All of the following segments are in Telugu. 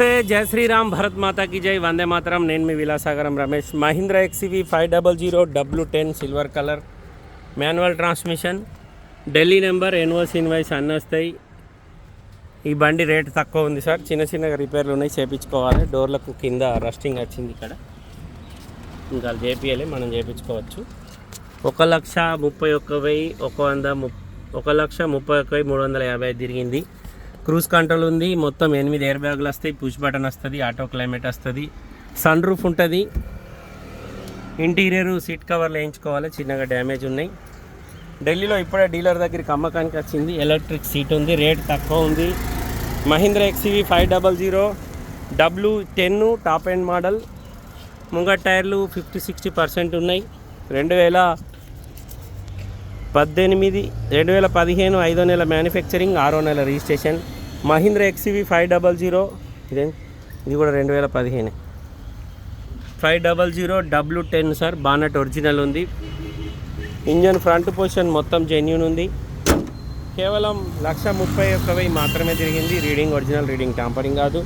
నమస్తే జై శ్రీరామ్ భరత్ మాతాకి జై వందే మాతరం. నేను మీ Vilasagaram Ramesh. Mahindra XUV five double zero W ten silver colour. Manual transmission. Delhi number NOC invoice అన్నీ వస్తాయి. ఈ బండి రేట్ తక్కువ ఉంది సార్. చిన్న చిన్నగా రిపేర్లు ఉన్నాయి చేపించుకోవాలి. డోర్లకు కింద రస్టింగ్ వచ్చింది ఇక్కడ. ఇంకా చేపియాలి మనం చేపించుకోవచ్చు. ఒక లక్ష ముప్పై ఒక్క వెయ్యి ఒక వంద ము ఒక లక్ష ముప్పై ఒక్క వెయ్యి మూడు వందల యాభై తిరిగింది. క్రూజ్ కంట్రోల్ ఉంది. మొత్తం ఎనిమిది ఎయిర్ బ్యాగులు వస్తాయి. పుష్ బటన్ వస్తుంది ఆటో క్లైమేట్ వస్తుంది. సన్ రూఫ్ ఉంటుంది. ఇంటీరియర్ సీట్ కవర్లు వేయించుకోవాలి. చిన్నగా డ్యామేజ్ ఉన్నాయి. ఢిల్లీలో ఇప్పుడే డీలర్ దగ్గరికి అమ్మకానికి వచ్చింది. ఎలక్ట్రిక్ సీట్ ఉంది. రేట్ తక్కువ ఉంది. Mahindra XUV five double zero W ten top end model ముంగట్ టైర్లు ఫిఫ్టీ సిక్స్టీ పర్సెంట్ ఉన్నాయి. రెండు వేల పద్దెనిమిది రెండు వేల పదిహేను ఐదో నెల మ్యానుఫ్యాక్చరింగ్ ఆరో నెల registration Mahindra XUV five double zero ఇదే ఇది కూడా రెండు వేల పదిహేను. Five double zero W ten sir bonnet original ఉంది. ఇంజన్ ఫ్రంట్ పొజిషన్ మొత్తం జెన్యున్ ఉంది. కేవలం లక్ష ముప్పై ఒక్క వెయ్యి మాత్రమే తిరిగింది. రీడింగ్ ఒరిజినల్ రీడింగ్ టాంపరింగ్ కాదు.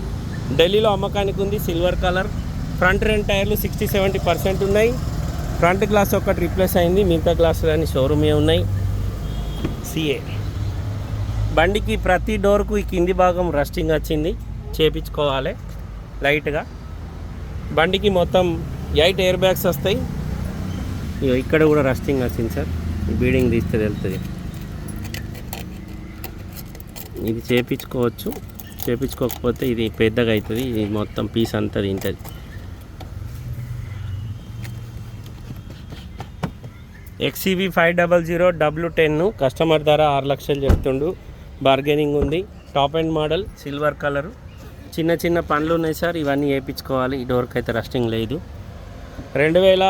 ఢిల్లీలో అమ్మకానికి ఉంది సిల్వర్ కలర్ ఫ్రంట్ రెండు టైర్లు సిక్స్టీ సెవెంటీ పర్సెంట్ ఉన్నాయి. ఫ్రంట్ గ్లాస్ ఒకటి రీప్లేస్ అయింది. మిగతా గ్లాసులు అన్ని షోరూమే ఉన్నాయి. సిఏ బండికి ప్రతి డోర్కు ఈ కింది భాగం రస్టింగ్ వచ్చింది చేపించుకోవాలి లైట్గా. బండికి మొత్తం ఎయిట్ ఎయిర్ బ్యాగ్స్ వస్తాయి. ఇగో ఇక్కడ కూడా రస్టింగ్ వచ్చింది సార్. బీడింగ్ తీస్తే వెళ్తుంది ఇది చేపించుకోవచ్చు. చేపించుకోకపోతే ఇది పెద్దగా అవుతుంది ఇది మొత్తం పీస్ అంతా తింటుంది. XUV five double zero W ten. Customer ధర ఆరు లక్షలు చెప్తుండు. బార్గెనింగ్ ఉంది. Top end model silver colour చిన్న చిన్న పనులు ఉన్నాయి సార్. ఇవన్నీ వేయించుకోవాలి. ఈ డోర్కి అయితే రస్టింగ్ లేదు. రెండు వేల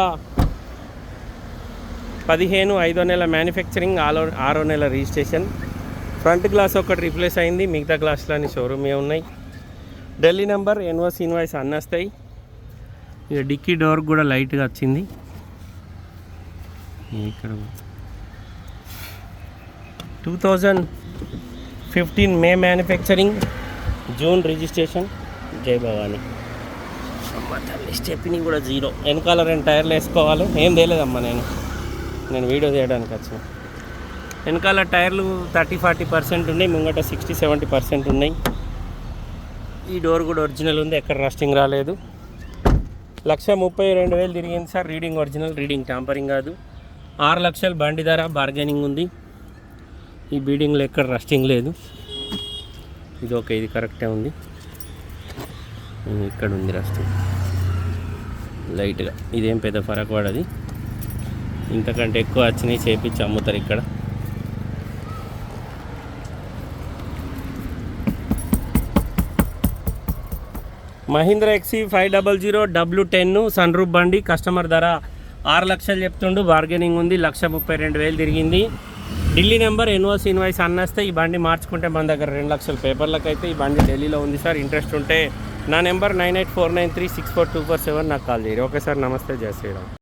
పదిహేను ఐదో నెల మ్యానుఫ్యాక్చరింగ్ ఆరో ఆరో నెల రిజిస్ట్రేషన్ ఫ్రంట్ గ్లాస్ ఒకటి రీప్లేస్ అయింది. మిగతా గ్లాసులు షోరూమే ఉన్నాయి. ఢిల్లీ నెంబర్ ఎన్ఓస్ ఇన్వాయిస్ అన్నీ వస్తాయి ఇక డిక్కీ డోర్ కూడా లైట్గా వచ్చింది. ఇక్కడ. Two thousand fifteen May manufacturing June registration. జై భవానీ. స్టెప్ని కూడా జీరో. వెనకాల రెండు టైర్లు వేసుకోవాలి. ఏం తేలేదమ్మా నేను. నేను వీడియో తీయడానికి వచ్చిన. వెనకాల టైర్లు థర్టీ ఫార్టీ పర్సెంట్ ఉన్నాయి. ముంగట సిక్స్టీ సెవెంటీ పర్సెంట్ ఉన్నాయి. ఈ డోర్ కూడా ఒరిజినల్ ఉంది. ఎక్కడ రస్టింగ్ రాలేదు. లక్ష ముప్పై రెండు వేలు తిరిగింది sir. Reading original reading tampering కాదు. ఆరు లక్షలు బండి ధర బార్గెనింగ్ ఉంది. ఈ బీడింగ్లో ఎక్కడ రస్టింగ్ లేదు. ఇది ఓకే ఇది కరెక్టే ఉంది. ఇక్కడ ఉంది రస్టింగ్. లైట్గా. ఇదేం పెద్ద ఫరక్ పడది ఇంతకంటే ఎక్కువ వచ్చినాయి చేపించి అమ్ముతారు ఇక్కడ. Mahindra XUV five double zero W ten sunroof బండి కస్టమర్ ధర ఆరు లక్షలు చెప్తుండు బార్గెనింగ్ ఉంది లక్ష ముప్పై రెండు వేలు తిరిగింది. ఢిల్లీ నెంబర్ ఎన్ఓసి ఇన్వాయిస్ అన్నస్తే ఈ బండి మార్చుకుంటే మన దగ్గర రెండు లక్షల పేపర్లకు అయితే ఈ బండి ఢిల్లీలో ఉంది సార్. ఇంట్రెస్ట్ ఉంటే నా number nine eight four nine three six four two four seven నాకు కాల్ చేయరు. ఓకే సార్ నమస్తే జయ శ్రీరామ్.